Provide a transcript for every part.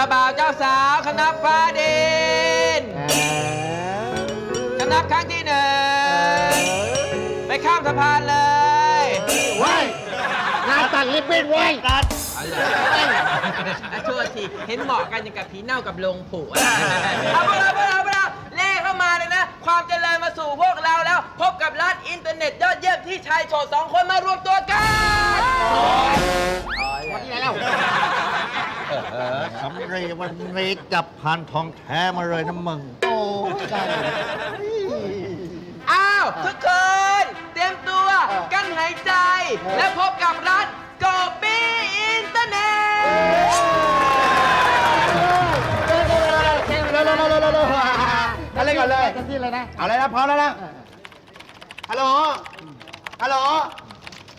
จ้าบ่าวเจ้าสาวคณะฟ้าดินคณะครั้งที่หนึ่งไปข้ามสะพานเลยว้ายงานตัดริบบิ้นเว้ยตัดอะโทษทีเห็นเหมาะกันอย่างกับผีเน่ากับโลงผูอะเอาพวกเราพวกเราพวกเราเล่เข้ามาเลยนะ ความเจริญมาสู่พวกเราแล้ว พบกับร้านอินเทอร์เน็ตยอดเยี่ยมที่ชายโสดสองคนมารวมตัวกัน วันนี้ไงเล่า สำเร็จวันนี้จับพันทองแท้มาเลยนะมึง โอ้ใช่อ้าว ทุกคน เตรียมตัวกั้นหายใจ และพบกับร้านโกบี้อินเทอร์เน็ตอะไรก่อนเลยกันที่เลยนะ เอาเลยนะพร้อมแล้วนะ ฮัลโหล ฮัลโหล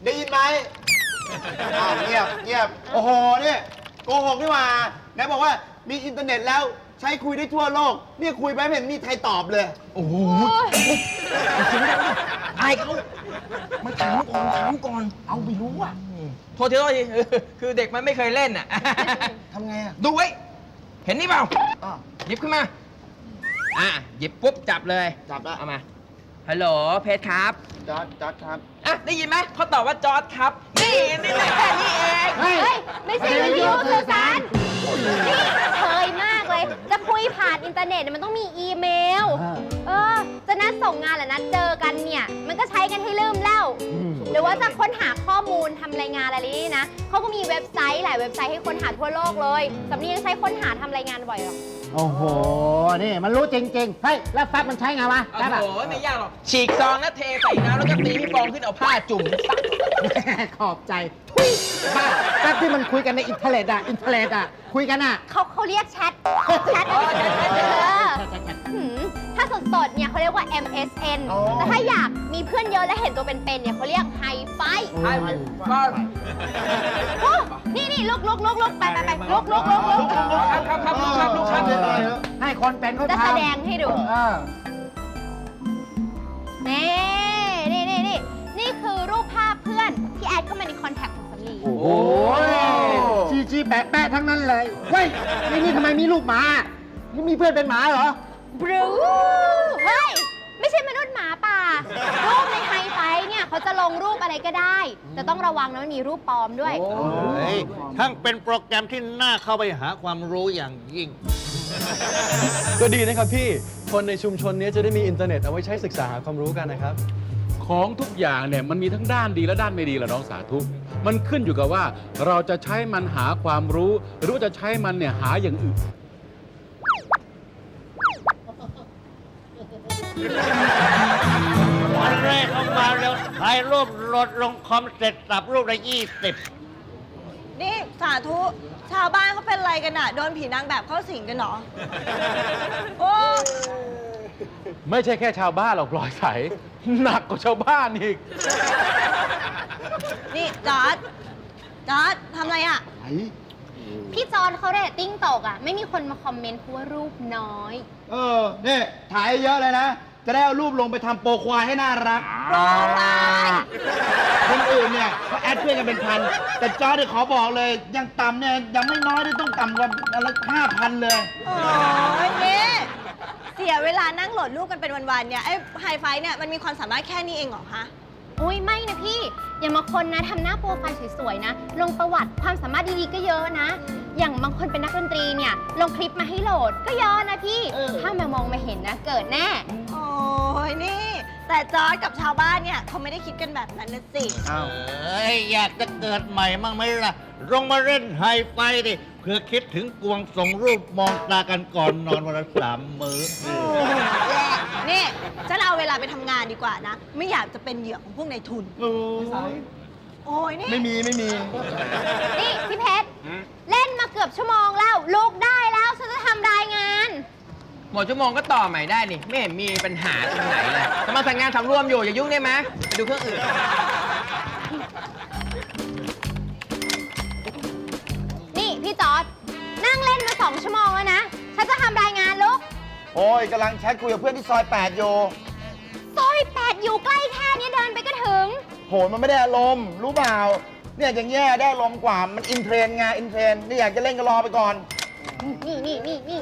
ได้ยินไหมอ้าวเงียบเงียบ โอ้โหเนี่ย โกหกนี่หว่าไหนบอกว่ามีอินเทอร์เน็ตแล้วใช้คุยได้ทั่วโลก เนี่ยคุยไปไม่เห็นมีใครตอบเลย โอ้โหไอ้เขามาถามก่อนถามก่อน เอาไม่รู้อะโทษทีโทษทีเออคือเด็กมันไม่เคยเล่นอะทำไงอะ ดูไว้ เห็นนี่เปล่า อ้าวหยิบขึ้นมา อะหยิบปุ๊บจับเลย จับละเอามา ฮัลโหลเพชรครับจอดจอดครับ อะได้ยินไหมเขาตอบว่าจอร์ดครับนี่นี่แค่นี้เองเฮ้ยเฮ้ย ไม่ใช่วิทยุสื่อสารนี่เคยมากเลย จะคุยผ่านอินเทอร์เน็ตเนี่ยมันต้องมีอีเมลอ่าเออ จะนัดส่งงานหรือนัดเจอกันเนี่ย มันก็ใช้กันให้ลืมแล้ว หรือว่าจะค้นหาข้อมูลทำรายงานอะไรนี่นะเขาก็มีเว็บไซต์หลายเว็บไซต์ให้ค้นหาทั่วโลกเลยสำนียังใช้ค้นหาทำรายงานบ่อยหรอก โอ้โห นี่มันรู้จริงๆ เฮ้ย แล้วแฟบมันใช้ไงวะโอ้ได้ปะโห ไม่ยากหรอก ฉีกซองแล้วเทใส่น้ำแล้วก็ตีให้ฟองขึ้นเอาผ้าจุ่มซัก ขอบใจ ทุยบ้าแฟบที่มันคุยกันในอินเทอร์เน็ตอะอินเทอร์เน็ตอะคุยกันอะ เขาเขาเรียกแชทแชทอ๋อแชทแชทแชทเออใช่ใช่ใช่หืมถ้าสดๆ เนี่ยเขาเรียกว่า MSN อ๋อแต่ถ้าอยากมีเพื่อนเยอะและเห็นตัวเป็นๆ เนี่ยเขาเรียก ไฮไฟไอ้ก็โอ้นี่นี่ลุกลุกลุกลุกไปไปไปลุกลุกลุกลุกครับครับครับลูกครับลูกครับให้คนเป็นเขาจะทำแสดงให้ดูเออนี่นี่นี่นี่นี่คือรูปภาพเพื่อนที่แอดเข้ามาในคอนแทคของสามีโอ้โหชีชีแปะแปะทั้งนั้นเลยเฮ้ยนี่นี่ทำไมมีรูปหมานี่มีเพื่อนเป็นหมาเหรอบรูเฮ้ยไม่ใช่มนุษย์หมาป่ารูปในไฮไฟ เนี่ยเขาจะลงรูปอะไรก็ได้ แต่ต้องระวังนะมันมีรูปปลอมด้วย เฮ้ยทั้งเป็นโปรแกรมที่น่าเข้าไปหาความรู้อย่างยิ่ง ก็ดีนะครับพี่ คนในชุมชนนี้จะได้มีอินเทอร์เน็ตเอาไว้ใช้ศึกษาหาความรู้กันนะครับ ของทุกอย่างเนี่ยมันมีทั้งด้านดีและด้านไม่ดีแหละน้องสาธุ มันขึ้นอยู่กับว่าเราจะใช้มันหาความรู้ หรือว่าจะใช้มันเนี่ยหาอย่างอื่นวัน ถ่ายรูปโหลดลงคอมเสร็จสับรูปละยี่สิบนี่สาธุชาวบ้านเขาเป็นอะไรกันอะโดนผีนางแบบเข้าสิงกันเหรอ โอ้ไม่ใช่แค่ชาวบ้านหรอกปลอยใส หนักกว่าชาวบ้านอีก นี่จอร์ดจอร์ดทำอะไรอะพี่จอนเขาเรตติ้งตกอะ ไม่มีคนมาคอมเมนต์เพราะว่ารูปน้อย เออ นี่ ถ่ายเยอะเลยนะ จะได้เอารูปลงไปทำโปรควายให้น่ารักโปรไฟล์คนอื่นเนี่ยเขาแอดเพื่อนกันเป็นพัน แต่จอร์ดเนี่ยขอบอกเลย ยังต่ำเนี่ยยังไม่น้อยเลยต้องต่ำกว่าอะไรห้าพันเลย โอ้ยนี่เสียเวลานั่งโหลดรูปกันเป็นวันๆเนี่ยไอ้ไฮไฟเนี่ยมันมีความสามารถแค่นี้เองเหรอคะอุ้ยไม่นะพี่ อย่ามาคนนะทำหน้าโปรไฟล์สวยๆนะ ลงประวัติความสามารถดีๆก็เยอะนะ อย่างบางคนเป็นนักดนตรีเนี่ยลงคลิปมาให้โหลดก็เยอะนะพี่ ถ้ามามองมาเห็นนะเกิดแน่โอ้ ยนี่ แต่จอร์ดกับชาวบ้านเนี่ยเขาไม่ได้คิดกันแบบนั้นนะสิอ้าวเอ้ยอยากจะเกิดใหม่มั่งไหมล่ะลงมาเล่นไฮไฟดิเพื่อคิดถึงกวงส่งรูปมองตากันก่อนนอนวันละสามมื้อนี่ฉันเอาเวลาไปทำงานดีกว่านะ ไม่อยากจะเป็นเหยื่อของพวกนายทุน โอ้ยนี่ไม่มีไม่มี นี่พี่เพชร เล่นมาเกือบชั่วโมงแล้วลุกได้แล้วฉันจะทำรายงาน หมดชั่วโมงก็ต่อใหม่ได้นี่ ไม่เห็นมีปัญหาตรงไหนเลยกำลังสั่งงานสำรวมอยู่อย่ายุ่งได้ไหมไปดูเครื่องอื่น นี่พี่จอร์ดนั่งเล่นมาสองชั่วโมงแล้วนะ ฉันจะทำรายงานลุกโอ้ยกำลังแชทคุยกับเพื่อนที่ซอย8อยู่ซอยแปดอยู่ใกล้แค่นี้เดินไปก็ถึง โหมันไม่ได้อารมณ์รู้เปล่า เนี่ยอย่างเงี้ยได้อารมณ์กว่ามันอินเทรนด์ไงอินเทรนด์นี่อยากจะเล่นก็รอไปก่อน นี่นี่นี่นี่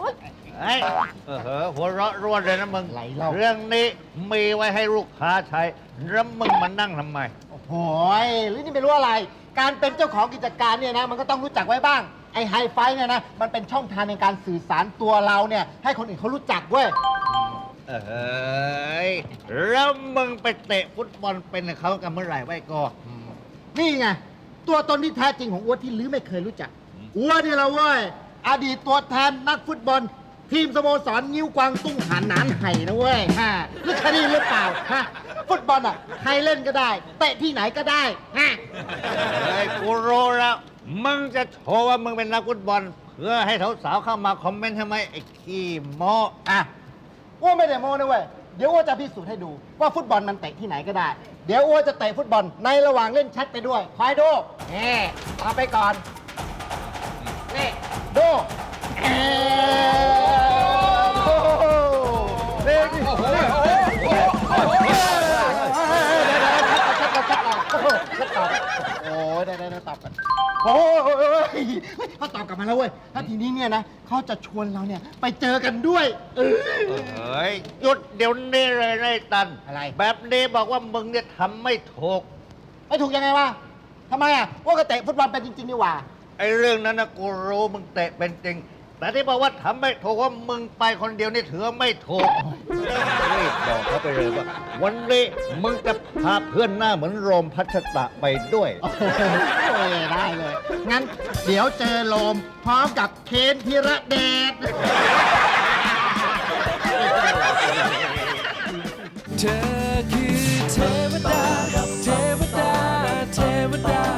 อุ๊ย เฮ้ยเออเหอะหัวเราะรวดเลยนะมึงไหลเล่า เรื่องนี้มีไว้ให้ลูกค้าใช้แล้วมึงมานั่งทำไม โอ้ยหรือนี่ไม่รู้อะไร การเป็นเจ้าของกิจการเนี่ยนะ มันก็ต้องรู้จักไว้บ้าง ไอ้ไฮไฟเนี่ยนะ มันเป็นช่องทางในการสื่อสารตัวเราเนี่ย ให้คนอื่นเขารู้จักเว้ย เอ้ยแล้วมึงไปเตะฟุตบอลเป็นกับเขากันเมื่อไหร่ไว้ก็ นี่ไง ตัวตนที่แท้จริงของอ้วนที่ลือไม่เคยรู้จักอ้วนนี่แหละเว้ย อดีตตัวแทนนักฟุตบอล ทีมสโมสรนิ้วกวางตุ้งหานหนานไห่นะเว้ยฮะรู้แค่นี้หรือเปล่าฮะฟุตบอลอะใครเล่นก็ได้เตะที่ไหนก็ได้ฮะเฮ้ยกูรู้แล้ว มึงจะโชว์ว่ามึงเป็นนักฟุตบอล เพื่อให้สาวๆเข้ามาคอมเมนต์ทำไมไอ้ขี้โมอะ อ้วนไม่ได้โม้นะเว้ยเดี๋ยวอ้วนจะพิสูจน์ให้ดูว่าฟุตบอลมันเตะที่ไหนก็ได้ เดี๋ยวอ้วนจะเตะฟุตบอลในระหว่างเล่นแชทไปด้วยคอยดูนี่เอาไปก่อนนี่ดูเอ๊ะ ยได้ได้ได้ตอบกันโอ้ยเขาตอบกลับมาแล้วเว้ยแล้วทีนี้เนี่ยนะเขาจะชวนเราเนี่ยไปเจอกันด้วย เออ เฮ้ยหยุดเดี๋ยวนี้เลยนายตันอะไร แบบนี้บอกว่ามึงเนี่ยทำไม่ถูก ไม่ถูกยังไงวะทำไมอะว่าก็เตะฟุตบอลเป็นจริงๆนี่หว่า ไอ้เรื่องนั้นนะกูรู้มึงเตะเป็นจริง แต่ที่บอกว่าทำไม่ถูกว่ามึงไปคนเดียวนี่ถือว่าไม่ถูกรีบบอกเขาไปเลยว่าวันนี้มึงจะพาเพื่อนหน้าเหมือนโรมพัชตะไปด้วย โอ้โหได้เลย งั้นเดี๋ยวเจอโลมพร้อมกับเคนธีระเดช